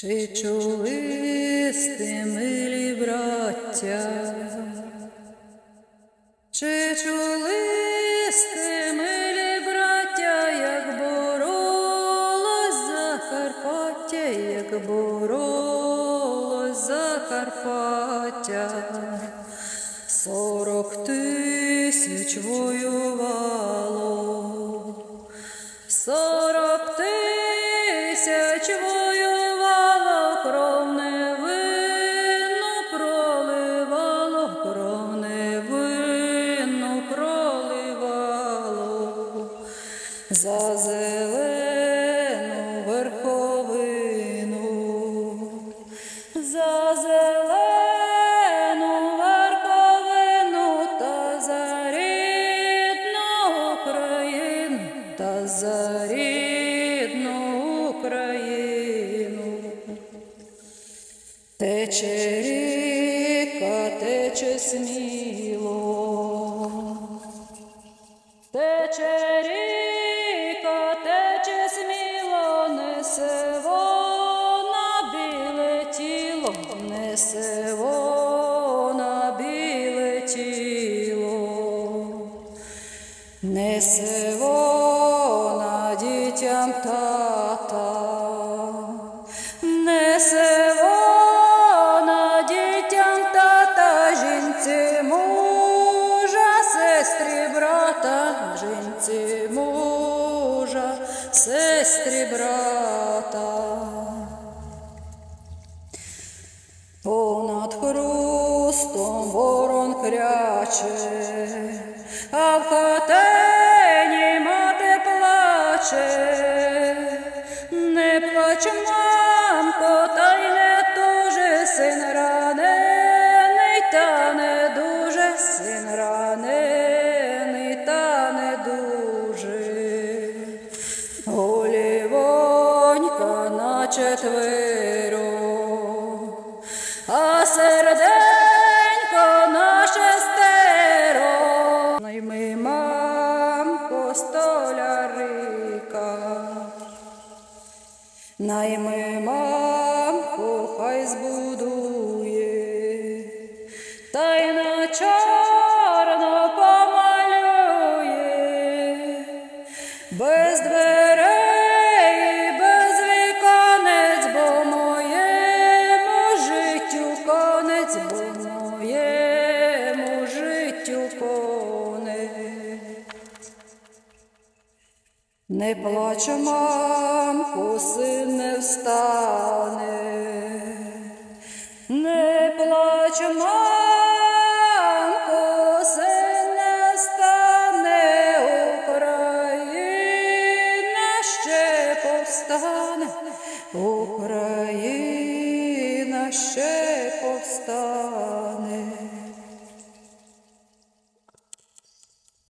Чи чули сте, милі браття? Чи чули сте, милі браття, як боролось Закарпаття, як боролось Закарпаття? За зелену верховину, за зелену верховину та за рідну Україну, та за рідну Україну. Тече ріка, тече сміло, Тече несе вона біле тіло, несе вона дітям тата, несе вона дітям тата, жінці мужа, сестрі брата, жінці мужа, сестрі брата. Понад хрустом ворон кряче, а в хатині мати плаче. Не плач, мамко, та й не туже, син ранений, та не дуже, син ранений, та не дуже. Голівонька на четверо, найми мамку, хай збудує, та й на чорно помалює, без дверей, Не плач, мамку, син не встане, не плач, мамко, син не встане, Україна ще повстане, Україна ще повстане.